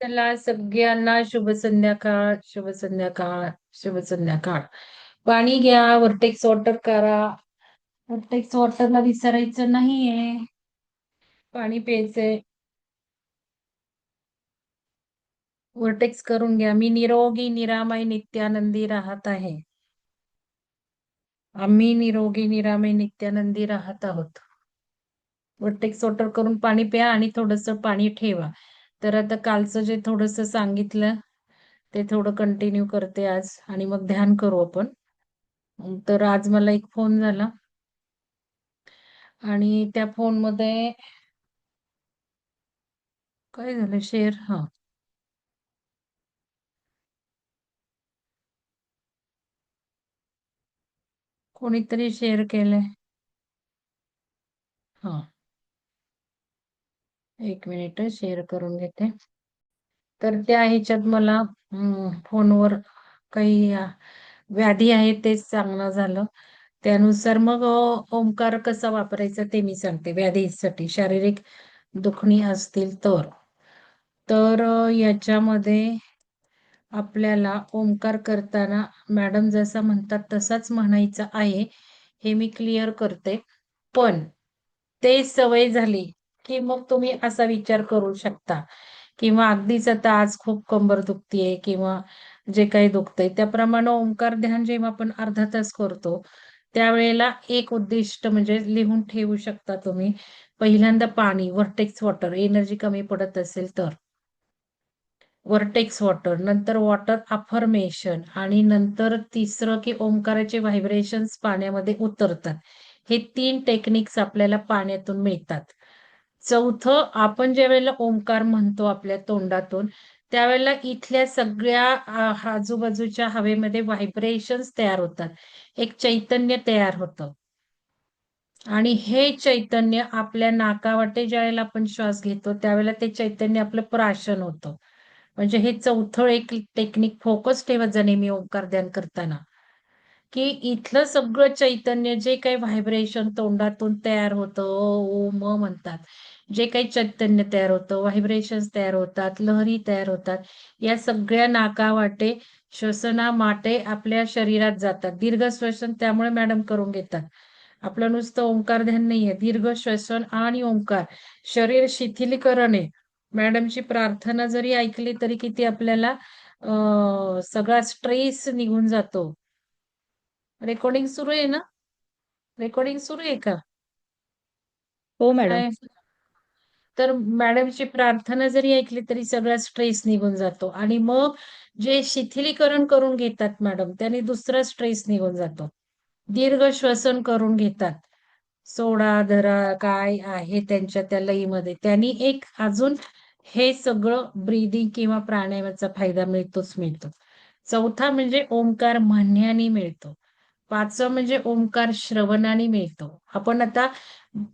चला सगळ्यांना शुभ संध्याकाळ शुभ संध्याकाळ शुभ संध्याकाळ पाणी घ्या वर्टेक्स वॉटर करा. वर्टेक्स वॉटरला विसरायचं नाहीये. पाणी प्यायचंय. वर्टेक्स करून घ्या. मी निरोगी निरामय नित्यानंदी राहत आहे. आम्ही निरोगी निरामय नित्यानंदी राहत आहोत. वर्टेक्स वॉटर करून पाणी प्या आणि थोडस पाणी ठेवा. तर आता कालचं जे थोडस सांगितलं ते थोडं कंटिन्यू करते आज आणि मग ध्यान करू आपण. तर आज मला एक फोन झाला. आणि त्या फोनमध्ये काय झालं? शेअर हा. कोणीतरी शेअर केलंय. हा. एक मिनिट शेअर करून घेते. तर त्या ह्याच्यात मला फोनवर काही व्याधी आहे तेच सांगणं झालं. त्यानुसार मग ओंकार कसा वापरायचा ते मी सांगते व्याधीसाठी. शारीरिक दुखणी असतील तर. तर याच्यामध्ये आपल्याला ओंकार करताना मॅडम जसा म्हणतात तसाच म्हणायचं आहे हे मी क्लिअर करते. पण ते सवय झाली की मग तुम्ही असा विचार करू शकता. किंवा अगदीच आता आज खूप कंबर दुखतीये किंवा जे काही दुखतंय त्याप्रमाणे ओंकार ध्यान जेव्हा आपण अर्धा तास करतो त्यावेळेला एक उद्दिष्ट म्हणजे लिहून ठेवू शकता तुम्ही. पहिल्यांदा पाणी वर्टेक्स वॉटर एनर्जी कमी पडत असेल तर. वर्टेक्स वॉटर नंतर वॉटर अफर्मेशन आणि नंतर तिसरं की ओंकाराचे व्हायब्रेशन्स पाण्यामध्ये उतरतात. हे तीन टेक्निक्स आपल्याला पाण्यातून मिळतात. चौथं आपण ज्या वेळेला ओंकार म्हणतो आपल्या तोंडातून त्यावेळेला इथल्या सगळ्या आजूबाजूच्या हवेमध्ये व्हायब्रेशन्स तयार होतात. एक चैतन्य तयार होतं. आणि हे चैतन्य आपल्या नाकावाटे ज्या वेळेला आपण श्वास घेतो त्यावेळेला ते चैतन्य आपलं प्राशन होतं. म्हणजे हे चौथं एक टेक्निक फोकस ठेवत जा नेहमी ओंकार ध्यान करताना. की इथलं सगळं चैतन्य जे काही व्हायब्रेशन तोंडातून तयार होतं ओ म म्हणतात. जे काही चैतन्य तयार होतं व्हायब्रेशन्स तयार होतात लहरी तयार होतात या सगळ्या नाकावाटे श्वसनामाटे आपल्या शरीरात जातात. दीर्घ श्वसन त्यामुळे मॅडम करून घेतात. आपलं नुसतं ओंकार ध्यान नाहीये. दीर्घ श्वसन आणि ओंकार शरीर शिथिलीकरण आहे मॅडमची प्रार्थना जरी ऐकली तरी किती आपल्याला सगळा स्ट्रेस निघून जातो. रेकॉर्डिंग सुरू आहे ना? रेकॉर्डिंग सुरू आहे का? हो मॅडम. तर मॅडमची प्रार्थना जरी ऐकली तरी सगळा स्ट्रेस निघून जातो. आणि मग जे शिथिलीकरण करून घेतात मॅडम त्याने दुसरा स्ट्रेस निघून जातो. दीर्घ श्वसन करून घेतात. सोडा धरा काय आहे त्यांच्या त्या लईमध्ये. त्यांनी एक अजून हे सगळं ब्रीदिंग किंवा प्राणायामाचा फायदा मिळतोच मिळतो. चौथा म्हणजे ओंकार म्हणण्याने मिळतो. पाचवं म्हणजे ओंकार श्रवणाने मिळतो. आपण आता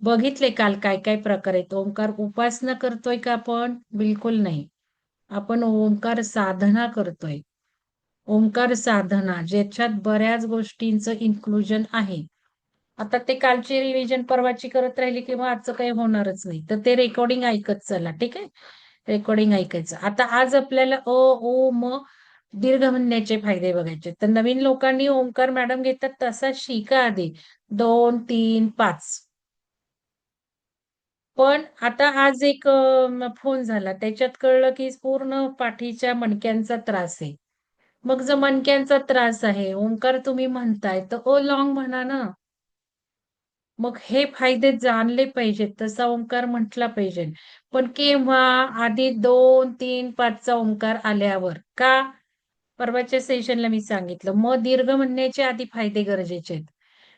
बघितले काल काय काय प्रकार आहेत. ओंकार उपासना करतोय का आपण? बिलकुल नाही. आपण ओंकार साधना करतोय. ओंकार साधना ज्याच्यात बऱ्याच गोष्टींचं इन्क्लुजन आहे. आता ते कालची रिव्हिजन परवाची करत राहिली किंवा आजचं काही होणारच नाही. तर ते रेकॉर्डिंग ऐकत चला ठीक आहे? रेकॉर्डिंग ऐकायचं. आता आज आपल्याला अ ओ म दीर्घ म्हणण्याचे फायदे बघायचे. तर नवीन लोकांनी ओंकार मॅडम घेतात तसा शिका आधी. दोन तीन पाच. पण आता आज एक फोन झाला. त्याच्यात कळलं की पूर्ण पाठीच्या मणक्यांचा त्रास आहे. मग जर मणक्यांचा त्रास आहे ओंकार तुम्ही म्हणताय तर ओ लॉंग म्हणा ना. मग हे फायदे जाणले पाहिजेत तसा ओंकार म्हटला पाहिजे. पण केव्हा आधी दोन तीन पाचचा ओंकार आल्यावर का? परवाच्या सेशनला मी सांगितलं. मग दीर्घ म्हणण्याचे आधी फायदे गरजेचे आहेत.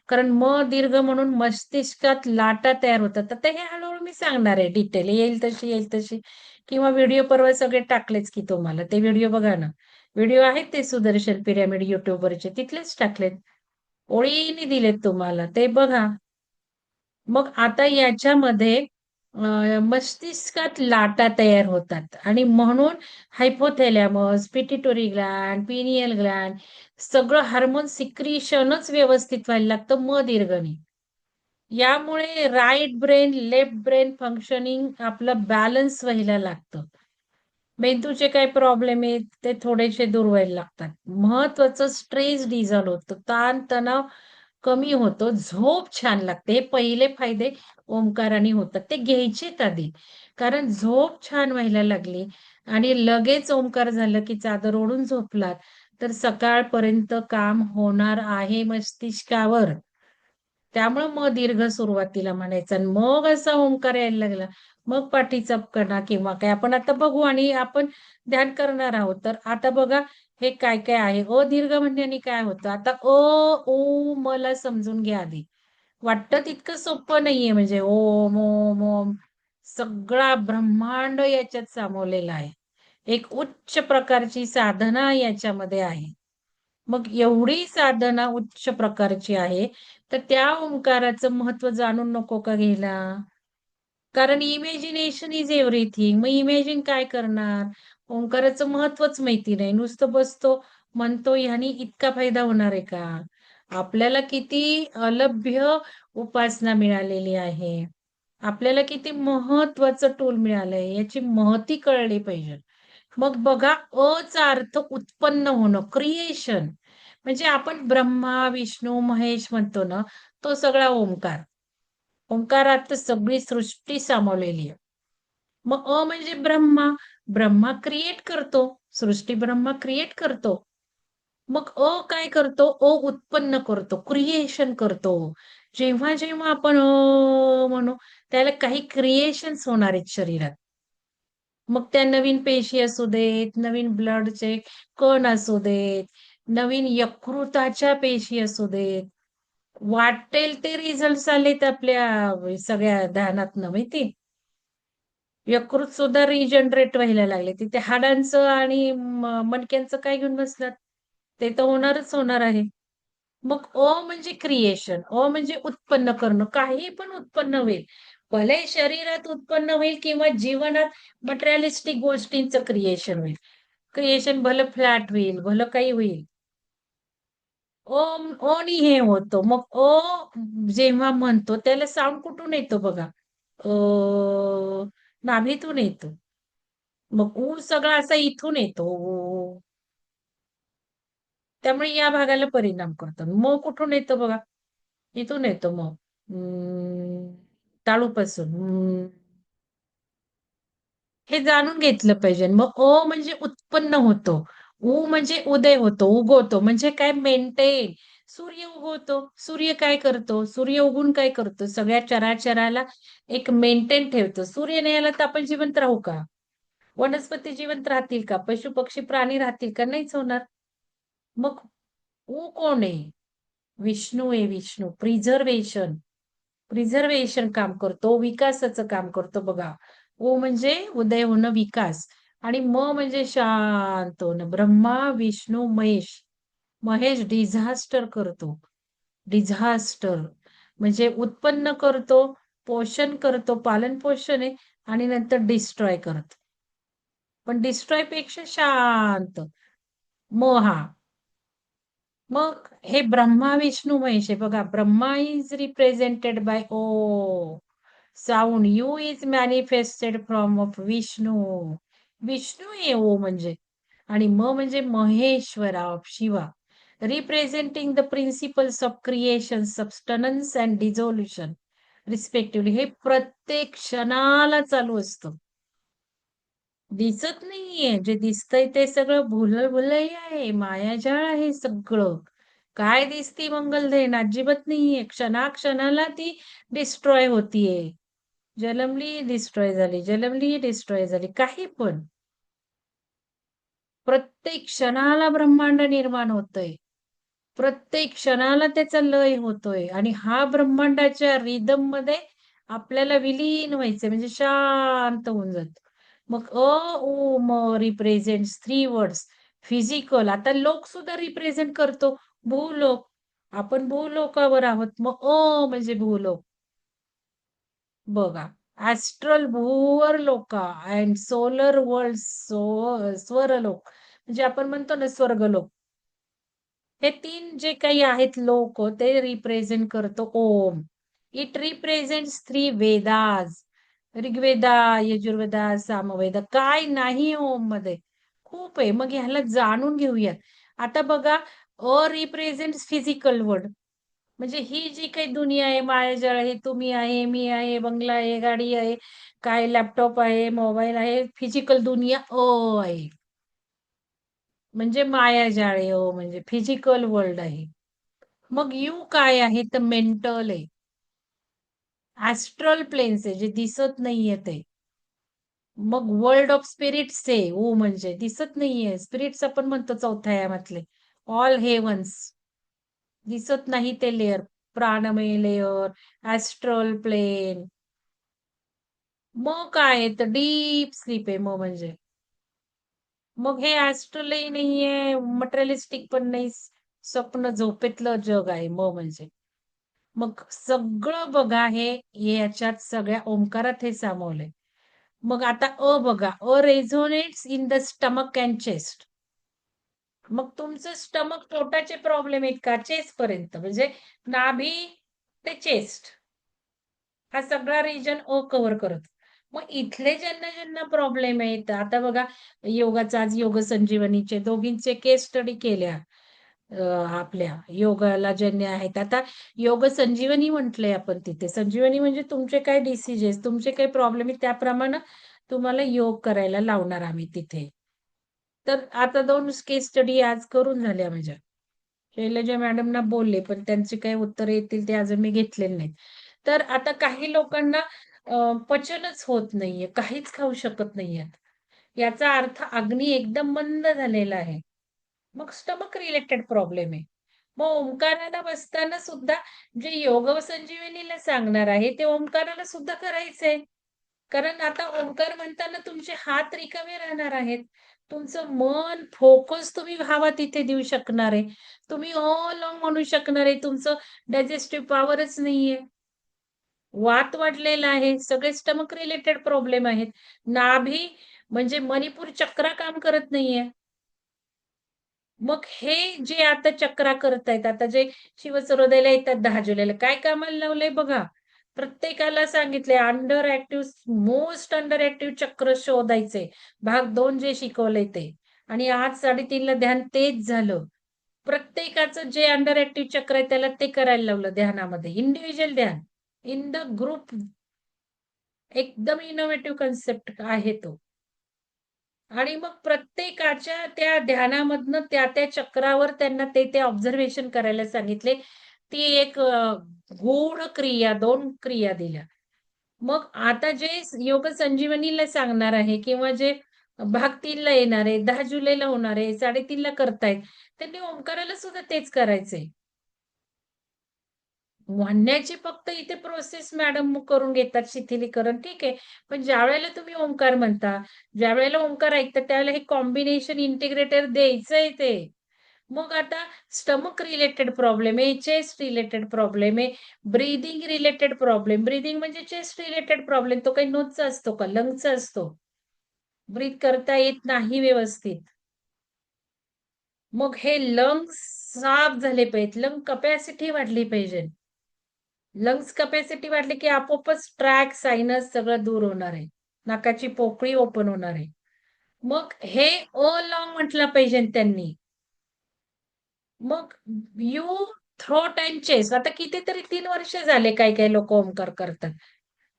कारण म दीर्घ म्हणून मस्तिष्कात लाटा तयार होतात. तर हे हळूहळू मी सांगणार आहे. डिटेल येईल तशी येईल तशी. किंवा व्हिडिओ परवा सगळे टाकलेच की तुम्हाला. ते व्हिडिओ बघा ना. व्हिडिओ आहेत ते सुदर्शन पिरॅमिड युट्यूबवरचे. तिथलेच टाकलेत. ओळीने दिलेत तुम्हाला. ते बघा. मग आता याच्यामध्ये मस्तिष्कात लाटा तयार होतात. आणि म्हणून hypothalamus pituitary gland pineal gland सगळं हार्मोन सिक्रिशनच व्यवस्थित व्हायला लागतं म दीर्घने. यामुळे right brain left brain functioning आपलं बॅलन्स व्हायला लागतं. मेंदूचे काय प्रॉब्लेम आहेत? ते थोडेसे दूर व्हायला लागतात. महत्वाचं स्ट्रेस डिझॉल्व होतं. ताण तणाव कमी होतो झोप छान लागते. हे पहिले फायदे ओंकाराने होतात. ते घ्यायचेत आधी. कारण झोप छान व्हायला लागली आणि लगेच ओंकार झालं की चादर ओढून झोपलात तर सकाळपर्यंत काम होणार आहे मस्तिष्कावर. त्यामुळे मग दीर्घ सुरुवातीला म्हणायचं आणि मग असा ओंकार यायला लागला. मग पाठीचा कणा किंवा काय? आपण आता बघू आणि आपण ध्यान करणार आहोत. तर आता बघा हे काय काय आहे? अ दीर्घ म्हणण्याने काय होतं? आता अ ओ मला समजून घ्या आधी. वाटतं तितकं सोपं नाहीये. म्हणजे ओम ओम ओम सगळा ब्रह्मांड याच्यात सामावलेला आहे. एक उच्च प्रकारची साधना याच्यामध्ये आहे. मग एवढी साधना उच्च प्रकारची आहे तर त्या ओंकाराचं महत्त्व जाणून नको का घ्यायला? कारण इमॅजिनेशन इज एव्हरीथिंग मग इमॅजिन काय करणार? ओंकाराचं महत्वच माहिती नाही. नुसतं बसतो म्हणतो ह्यानी इतका फायदा होणार आहे का? आपल्याला किती अलभ्य उपासना मिळालेली आहे. आपल्याला किती महत्वाचं टूल मिळालंय. याची महती कळली पाहिजे. मग बघा अचा अर्थ उत्पन्न होणं क्रिएशन म्हणजे आपण ब्रह्मा विष्णू महेश म्हणतो ना तो सगळा ओंकार. ओंकारात सगळी सृष्टी सामावलेली आहे. मग अ म्हणजे ब्रह्मा ब्रह्मा क्रिएट करतो सृष्टी ब्रह्मा क्रिएट करतो. मग अ काय करतो? अ उत्पन्न करतो क्रिएशन करतो. जेव्हा जेव्हा आपण अ म्हणू त्याला काही क्रिएशन्स होणार आहेत शरीरात. मग त्या नवीन पेशी असू देत नवीन ब्लडचे कण असू देत नवीन यकृताच्या पेशी असू देत वाटेल ते रिझल्ट आलेत आपल्या सगळ्या ध्यानात माहिती? यकृत सुद्धा रिजनरेट व्हायला लागले. तिथे हाडांचं आणि मणक्यांचं काय घेऊन बसलात? ते तर होणारच होणार आहे. मग अ म्हणजे क्रिएशन अ म्हणजे उत्पन्न करणं काही पण उत्पन्न होईल. भले शरीरात उत्पन्न होईल किंवा जीवनात मटेरियलिस्टिक गोष्टींचं क्रिएशन होईल. क्रिएशन भलं फ्लॅट होईल भलं काही होईल. ओम ओनी हे होतो. मग ओ जेव्हा म्हणतो त्याला साऊंड कुठून येतो बघा? अ नाभीतून येतो. मग ऊ सगळा असा इथून येतो. त्यामुळे या भागाला परिणाम करतो. मग कुठून येतो बघा? इथून येतो मग ताळूपासून. हे जाणून घेतलं पाहिजे. मग ओ म्हणजे उत्पन्न होतो. उ म्हणजे उदय होतो उगवतो. म्हणजे काय मेंटेन सूर्य उगवतो. सूर्य काय करतो? सूर्य उगून काय करतो? सगळ्या चराचराला एक मेंटेन ठेवतो. सूर्य नाही आला तर आपण जिवंत राहू का? वनस्पती जिवंत राहतील का? पशु पक्षी प्राणी राहतील का? नाहीच होणार. मग उ कोण आहे? विष्णू आहे विष्णू. प्रिझर्वेशन प्रिझर्वेशन काम करतो. विकासाचं काम करतो बघा. ओ म्हणजे उदय होणं विकास. आणि म म्हणजे शांत ब्रह्मा विष्णू महेश. महेश डिझास्टर करतो. डिझास्टर म्हणजे उत्पन्न करतो पोषण करतो पालन पोषण आहे आणि नंतर डिस्ट्रॉय करतो. पण डिस्ट्रॉयपेक्षा शांत. मोहा मग हे ब्रह्मा विष्णू महेश आहे. बघा Brahma is represented by O sound U is manifested from of Vishnu. Vishnu आहे ओ म्हणजे. आणि म म्हणजे Maheshwara of Shiva. Representing the principles of creation sustenance and dissolution respectively हे प्रत्येक क्षणाला चालू असतं. दिसत नाहीये जे दिसतंय ते सगळं भुल भुलई आहे मायाजाळ आहे सगळं. काय दिसती मंगलधेन? अजिबात नाहीये. क्षणाक्षणाला ती डिस्ट्रॉय होतीये. जलमली डिस्ट्रॉय झाली जलमली डिस्ट्रॉय झाली काही पण. प्रत्येक क्षणाला ब्रह्मांड निर्माण होतय. प्रत्येक क्षणाला त्याचा लय होतोय. आणि हा ब्रह्मांडाच्या रिदममध्ये आपल्याला विलीन व्हायचंय म्हणजे शांत होऊन जात. मग अ उ म रिप्रेझेंट थ्री वर्ड्स फिजिकल आता लोक सुद्धा रिप्रेझेंट करतो. भूलोक. आपण भूलोकावर आहोत. मग अ म्हणजे भूलोक. बघा astral Bhuvar Loka and solar world so Swarlok म्हणजे आपण म्हणतो ना स्वर्गलोक हे तीन जे काही आहेत लोक ते रिप्रेझेंट करतो Om. It represent three Vedas Rigveda Yajurveda Samaveda. काय नाही ओममध्ये. खूप आहे. मग ह्याला जाणून घेऊयात. आता बघा अ रिप्रेझेंट फिजिकल वर्ल्ड म्हणजे ही जी काही दुनिया आहे मायाजाळ आहे तुम्ही आहे मी आहे बंगला आहे गाडी आहे काय लॅपटॉप आहे मोबाईल आहे फिजिकल दुनिया ओ आहे. म्हणजे मायाजाळ आहे ओ म्हणजे फिजिकल वर्ल्ड आहे. मग यू काय आहे तर मेंटल आहे. ऍस्ट्रल प्लेन्स आहे जे दिसत नाहीये ते. मग वर्ल्ड ऑफ स्पिरिट्स आहे ओ म्हणजे दिसत नाहीये. स्पिरिट्स आपण म्हणतो चौथ्या यामातले ऑल हेवन्स दिसत नाही ते लेअर प्राणमय लेअर ऍस्ट्रल प्लेन मग काय तर डीप स्लीप आहे मग म्हणजे. मग हे ऍस्ट्रलही नाहीये मटेरियलिस्टिक पण नाही स्वप्न झोपेतलं जग आहे मग म्हणजे. मग सगळं बघा हे याच्यात सगळ्या ओंकारात हे सामावलंय. मग आता अ बघा अ resonates in the stomach and chest मग तुमचं स्टमक पोटाचे प्रॉब्लेम आहेत का? चेस्ट पर्यंत. म्हणजे नाभी ते चेस्ट हा सगळा रिजन अ कव्हर करत. मग इथले ज्यांना ज्यांना प्रॉब्लेम आहेत आता बघा योगाचा आज योग संजीवनीचे दोघींचे केस स्टडी केल्या आपल्या. योगाला ज्यांनी आहेत आता योग संजीवनी म्हटलंय आपण तिथे. संजीवनी म्हणजे तुमचे काय डिसिजेस तुमचे काही प्रॉब्लेम आहेत त्याप्रमाणे तुम्हाला योग करायला लावणार आम्ही तिथे. तर आता दोन केस स्टडी आज करून झाल्या माझ्या. शैलजा मॅडमना बोलले पण त्यांचे काही उत्तर येतील ते अजून मी घेतलेले नाहीत. तर आता काही लोकांना पचनच होत नाहीये काहीच खाऊ शकत नाहीयेत याचा अर्थ अग्नी एकदम मंद झालेला आहे. मग स्टमक रिलेटेड प्रॉब्लेम आहे. मग ओंकाराला बसताना सुद्धा जे योग संजीवनीला सांगणार आहे ते ओंकाराला सुद्धा करायचंय. कारण आता ओंकार म्हणताना तुमचे हात रिकामे राहणार आहेत. तुमचं मन फोकस तुम्ही हवा तिथे देऊ शकणार आहे. तुम्ही ऑल म्हणू शकणार आहे तुमचं डायजेस्टिव्ह पॉवरच नाहीये. वात वाढलेला आहे सगळे स्टमक रिलेटेड प्रॉब्लेम आहेत. नाभी म्हणजे मणिपूर चक्रा काम करत नाहीये. मग हे जे आता चक्रा करतायत आता जे शिवसरोदयला येतात दहा जुलैला. काय कामाला लावलंय बघा. प्रत्येकाला सांगितले under active most under active चक्र शोधायचे. भाग दोन जे शिकवलंय ते. आणि आज साडेतीनला ध्यान तेच झालं. प्रत्येकाचं जे अंडर ऍक्टिव्ह चक्र आहे त्याला ते करायला लावलं ध्यानामध्ये. इंडिव्हिज्युअल ध्यान. इन द ग्रुप एकदम इनोव्हेटिव्ह कन्सेप्ट आहे तो. आणि मग प्रत्येकाच्या त्या ध्यानामधनं त्या त्या चक्रावर त्यांना ते ते ऑब्झर्वेशन करायला सांगितले. ती एक गूढ क्रिया दोन क्रिया दिल्या. मग आता जे योग संजीवनीला सांगणार आहे किंवा जे भाग तीनला येणार आहे दहा जुलैला होणार आहे साडेतीनला करतायत त्यांनी ओंकाराला सुद्धा तेच करायचंय. म्हणण्याची फक्त इथे प्रोसेस मॅडम करून घेतात शिथिलीकरण ठीक आहे. पण ज्या वेळेला तुम्ही ओंकार म्हणता ज्या वेळेला ओंकार ऐकता त्यावेळेला हे कॉम्बिनेशन इंटिग्रेटर द्यायचंय ते. मग आता स्टमक रिलेटेड प्रॉब्लेम आहे चेस्ट रिलेटेड प्रॉब्लेम आहे ब्रीदिंग रिलेटेड प्रॉब्लेम ब्रीदिंग म्हणजे चेस्ट रिलेटेड प्रॉब्लेम तो काही नोजचा असतो का? लंगचा असतो. ब्रीथ करता येत नाही व्यवस्थित. मग हे लंग्स साफ झाले पाहिजेत. लंग कपॅसिटी वाढली पाहिजे. लंग्स कपॅसिटी वाढली की आपोआपच ट्रॅक सायनस सगळं दूर होणार आहे. नाकाची पोकळी ओपन होणार आहे. मग हे ओ लॉंग म्हटलं पाहिजे त्यांनी. मग यू थ्रोट अँड चेस आता कितीतरी तीन वर्ष झाले काही काही लोक ओंकार करतात.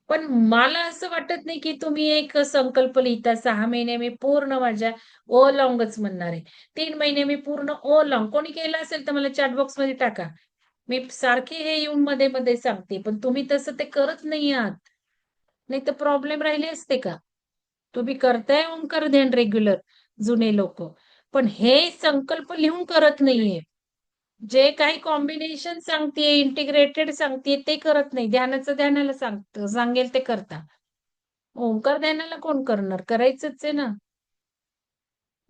पण मला असं वाटत नाही की तुम्ही एक संकल्प लिहिता सहा महिने मी पूर्ण माझ्या ओ लॉंगच म्हणणार आहे. तीन महिने मी पूर्ण ओ लॉंग कोणी केलं असेल तर मला चॅटबॉक्समध्ये टाका. मी सारखे हे येऊन मध्ये मध्ये सांगते पण तुम्ही तसं ते करत नाही आहात. नाही तर प्रॉब्लेम राहिले असते का? तुम्ही करताय ओंकार ध्यान रेग्युलर जुने लोक. पण हे संकल्प लिहून करत नाहीये. जे काही कॉम्बिनेशन सांगते इंटिग्रेटेड सांगते ते करत नाही. ध्यानाचं ध्यानाला सांगत सांगेल ते करता. ओंकार ध्यानाला कोण करणार? करायचंच आहे ना.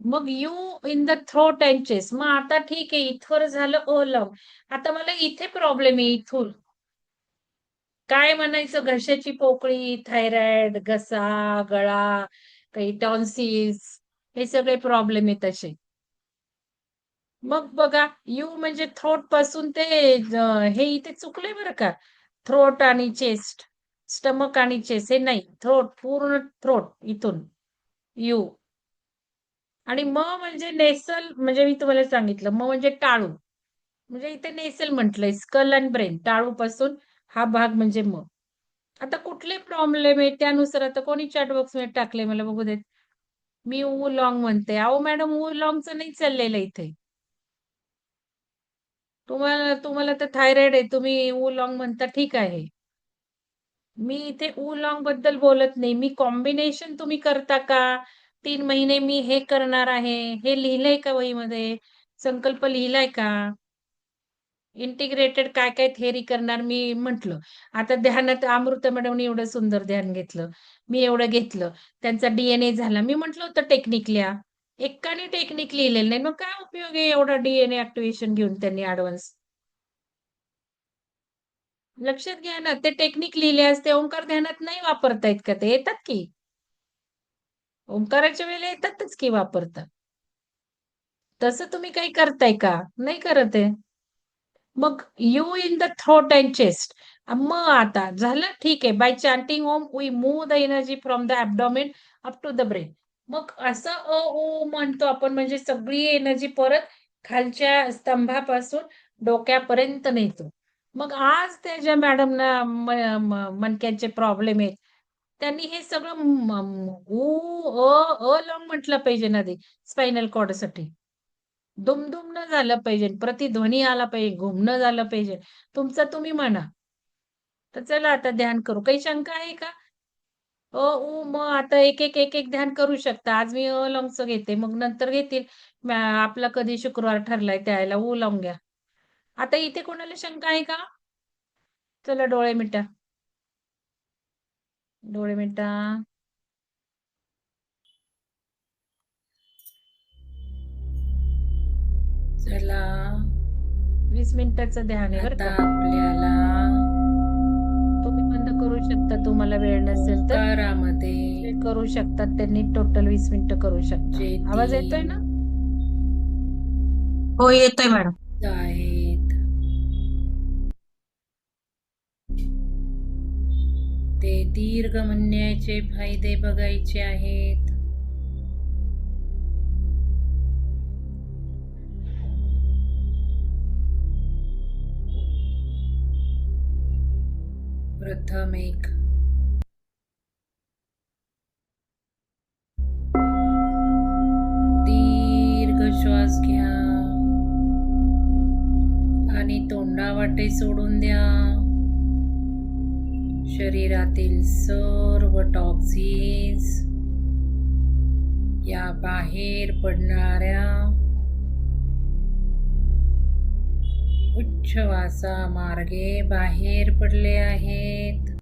मग you in the throat and chest मग आता ठीक आहे इथवर झालं ओ लव आता मला इथे प्रॉब्लेम आहे इथून. काय म्हणायचं? घशाची पोकळी थायरॉइड घसा गळा काही टॉन्सिल्स हे सगळे प्रॉब्लेम आहेत तसे मग बघा यू म्हणजे थ्रोटपासून ते हे इथे चुकले बरं का. थ्रोट आणि चेस्ट स्टमक आणि चेस्ट हे नाही थ्रोट पूर्ण थ्रोट इथून. यू आणि म म्हणजे नेसल म्हणजे मी तुम्हाला सांगितलं म म्हणजे टाळू. म्हणजे इथे नेसल म्हटलंय स्कल अँड ब्रेन टाळू पासून हा भाग म्हणजे म. आता कुठले प्रॉब्लेम आहे? त्यानुसार आता कोणी चॅट बॉक्समध्ये टाकले मला बघू देत. मी ऊ लॉंग म्हणते. अहो मॅडम ऊ लॉंगचं नाही चाललेलं इथे. तुम्हाला तुम्हाला तर थायरॉइड आहे. तुम्ही ऊ लॉंग म्हणता ठीक आहे. मी इथे ऊ लॉंगबद्दल बोलत नाही. मी कॉम्बिनेशन तुम्ही करता का? तीन महिने मी हे करणार आहे. हे लिहिलंय का वहीमध्ये? संकल्प लिहिलाय का? इंटिग्रेटेड काय काय थेअरी करणार मी म्हंटल. आता ध्यानात अमृता मॅडमने एवढं सुंदर ध्यान घेतलं. मी एवढं घेतलं. त्यांचा डीएनए झाला. मी म्हंटल होतं टेक्निक लिहा. एकाने टेक्निक लिहिलेलं नाही. मग काय उपयोग आहे एवढा डीएनए ऍक्टिव्हेशन घेऊन त्यांनी ऍडव्हान्स लक्षात घ्या ना ते टेक्निक लिहिले असते ओंकार ध्यानात नाही वापरतायत का ते? येतात की? ओंकाराच्या वेळेला येतातच की वापरतात? तसं तुम्ही काही करताय का? नाही करत आहे. मग you in the throat and chest मग आता झालं? ठीक आहे. By chanting Om we move the energy from the abdomen up to the brain मग असं अ ओ म्हणतो आपण म्हणजे सगळी एनर्जी परत खालच्या स्तंभापासून डोक्यापर्यंत नेतो. मग आज त्याच्या मॅडमना मणक्यांचे प्रॉब्लेम आहेत त्यांनी हे सगळं ऊ अ अ लॉंग म्हटलं पाहिजे ना ते स्पायनल कॉर्डसाठी दुमदुमणं झालं पाहिजे प्रतिध्वनी आला पाहिजे घुमणं झालं पाहिजे. तुमचं तुम्ही म्हणा. तर चला आता ध्यान करू. काही शंका आहे का? अ उ म आता एक एक एक एक ध्यान करू शकता. आज मी अ लॉंगचं घेते मग नंतर घेतील. आपला कधी शुक्रवार ठरलाय त्याला उ लॉंग घ्या. आता इथे कोणाला शंका आहे का? चला डोळे मिटा. डोळे मिटा. चला. वीस मिनिटाचं ध्यान आहे बरं आपल्याला तुम्ही बंद करू शकता तुम्हाला वेळ नसेल तर. करू शकतात त्यांनी टोटल वीस मिनिटं करू शकता. आवाज येतोय ना? हो येतोय मॅडम. आहेत. ते दीर्घ म्हणण्याचे फायदे बघायचे आहेत. वृद्ध मेघ. दीर्घ श्वास घ्या. आणि तोंडावाटे सोडून द्या. शरीरातील सर्व टॉक्सिन्स या बाहेर पडणाऱ्या उच्छवासा मार्गे बाहेर पडले आहेत.